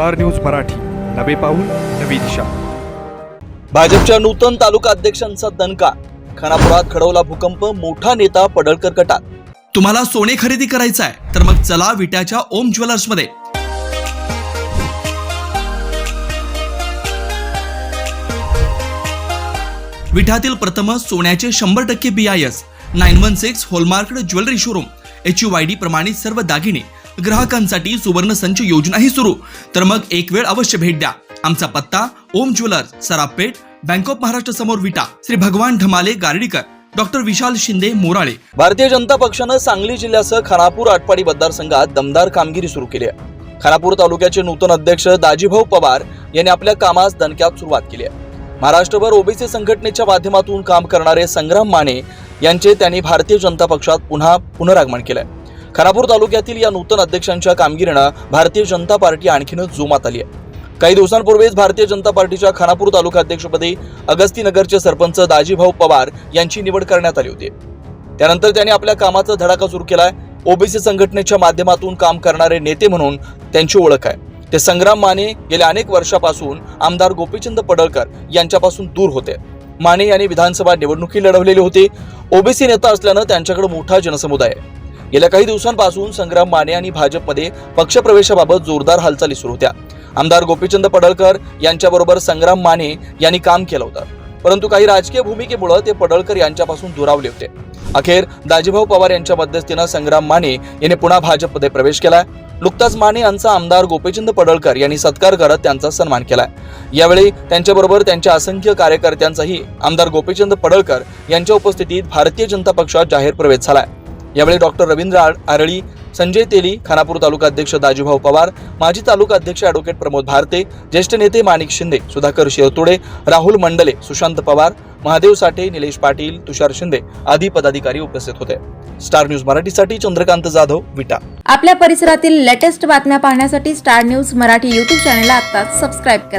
Star news Marathi. नवे पाऊल नवी दिशा. भाजपच्या नूतन तालुका अध्यक्षांचा दणका. खानापुरात खडवला भूकंप मोठा नेता पडळकर गटात तुम्हाला सोने खरेदी करायचं आहे तर मग चला विट्याच्या ओम ज्वेलर्समध्ये. विठातील प्रथम सोन्याचे शंभर टक्के B I S nine one six hallmark jewellery showroom H U I D प्रमाणित सर्व दागिने ग्राहकांसाठी सुवर्ण संच योजनाही सुरू. तर मग एक वेळ अवश्य भेट द्या. आमचा पत्ता Om jewellers Sarapeth bank of Maharashtra समोर विटा श्री भगवान ढमाले गार्डीकर डॉक्टर विशाल शिंदे मोराळे. भारतीय जनता पक्षानं सांगली जिल्ह्यासह खानापूर आटपाडी मतदारसंघात दमदार कामगिरी सुरू केली आहे. खानापूर तालुक्याचे नूतन अध्यक्ष दाजीभाऊ पवार यांनी आपल्या कामास दणक्यात सुरुवात केली आहे. महाराष्ट्रभर ओबीसी संघटनेच्या माध्यमातून काम करणारे संग्राम माने यांचे त्यांनी भारतीय जनता पक्षात पुन्हा पुनरागमन केलंय. खानापूर तालुक्यातील या नूतन अध्यक्षांच्या कामगिरीनं भारतीय जनता पार्टी आणखीनच जोमात आली आहे. काही दिवसांपूर्वीच भारतीय जनता पार्टीच्या खानापूर तालुका अध्यक्षपदी अगस्तीनगरचे सरपंच दाजीभाऊ पवार यांची निवड करण्यात आली होती. त्यानंतर त्यांनी आपल्या कामाचा धडाका सुरू केलाय. ओबीसी संघटनेच्या माध्यमातून काम करणारे नेते म्हणून त्यांची ओळख आहे. ते संग्राम माने गेल्या अनेक वर्षापासून आमदार गोपीचंद पडळकर यांच्यापासून दूर होते. माने यांनी विधानसभा निवडणुकी लढवलेली होती. ओबीसी नेता असल्यानं त्यांच्याकडे मोठा जनसमुदाय आहे. गेल्या काही दिवसांपासून संग्राम माने आणि भाजपमध्ये पक्षप्रवेशाबाबत जोरदार हालचाली सुरू होत्या. आमदार गोपीचंद पडळकर यांच्याबरोबर संग्राम माने यांनी काम केलं होतं. परंतु काही राजकीय भूमिकेमुळे ते पडळकर यांच्यापासून दुरावले होते. अखेर दाजीभाऊ पवार यांच्या मध्यस्थीनं संग्राम माने यांनी पुन्हा भाजपमध्ये प्रवेश केलाय. नुकताच माने यांचा आमदार गोपीचंद पडळकर यांनी सत्कार करत त्यांचा सन्मान केलाय. यावेळी त्यांच्याबरोबर त्यांच्या असंख्य कार्यकर्त्यांचाही आमदार गोपीचंद पडळकर यांच्या उपस्थितीत भारतीय जनता पक्षात जाहीर प्रवेश झालाय. यावेळी डॉक्टर रवींद्र आरळी संजय तेली खानापूर तालुका अध्यक्ष दाजीभाऊ पवार माजी तालुका अध्यक्ष अॅडव्होकेट प्रमोद भारते ज्येष्ठ नेते माणिक शिंदे सुधाकर शिरतोडे राहुल मंडले सुशांत पवार महादेव साठे निलेश पाटील तुषार शिंदे आदी पदाधिकारी उपस्थित होते. स्टार न्यूज मराठीसाठी चंद्रकांत जाधव विटा. आपल्या परिसरातील लेटेस्ट बातम्या पाहण्यासाठी star news Marathi YouTube channel आता सबस्क्राईब करा.